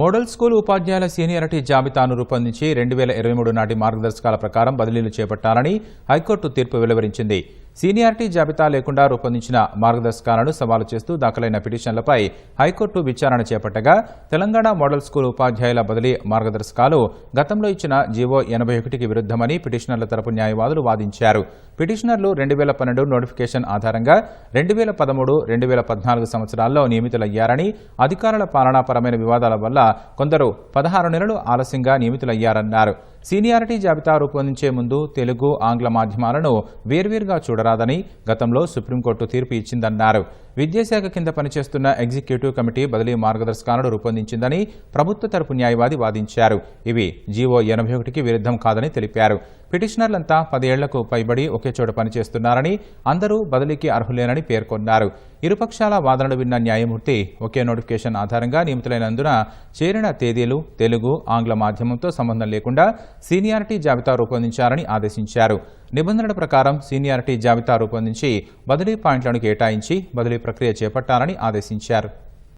Model school ఉపాధ్యాయుల seniority జాబితాను రూపొందించి రెండు వేల ఇరవై మూడు నాటి మార్గదర్శకాల ప్రకారం బదిలీలు చేపట్టాలని హైకోర్టు తీర్పు వెలువరించింది. సీనియారిటీ జాబితా లేకుండా రూపొందించిన మార్గదర్శకాలను సవాలు చేస్తూ దాఖలైన పిటిషన్లపై హైకోర్టు విచారణ చేపట్టగా తెలంగాణ మోడల్ స్కూల్ ఉపాధ్యాయుల బదిలీ మార్గదర్శకాలు గతంలో ఇచ్చిన జీవో ఎనభై ఒకటికి విరుద్ధమని పిటిషనర్ల తరపు న్యాయవాదులు వాదించారు. పిటిషనర్లు రెండు వేల పన్నెండు నోటిఫికేషన్ ఆధారంగా రెండు వేల పదమూడు రెండు వేల పద్నాలుగు సంవత్సరాల్లో నియమితులయ్యారని అధికారుల పాలనాపరమైన వివాదాల వల్ల కొందరు పదహారు నెలలు ఆలస్యంగా నియమితులయ్యారన్నారు. సీనియారిటీ జాబితా రూపొందించే ముందు తెలుగు ఆంగ్ల మాధ్యమాలను వేర్వేరుగా చూడరాదని గతంలో సుప్రీంకోర్టు తీర్పు ఇచ్చిందన్నారు. విద్యాశాఖ కింద పనిచేస్తున్న ఎగ్జిక్యూటివ్ కమిటీ బదిలీ మార్గదర్శకాలను రూపొందించిందని ప్రభుత్వ తరపు న్యాయవాది వాదించారు. ఇవి జీవో ఎనభై ఒకటికి విరుద్ధం కాదని తెలిపారు. పిటిషనర్లంతా పదేళ్ళకు పైబడి ఒకే చోట పనిచేస్తున్నారని అందరూ బదిలీకి అర్హులేనని పేర్కొన్నారు. ఇరుపక్షాల వాదనలు విన్న న్యాయమూర్తి ఒకే నోటిఫికేషన్ ఆధారంగా నియమితులైనందున చేరిన తేదీలు తెలుగు ఆంగ్ల మాధ్యమంతో సంబంధం లేకుండా సీనియారిటీ జాబితా రూపొందించాలని ఆదేశించారు. నిబంధనల ప్రకారం సీనియారిటీ జాబితా రూపొందించి బదిలీ పాయింట్లను కేటాయించి బదిలీ ప్రక్రియ చేపట్టాలని ఆదేశించారు.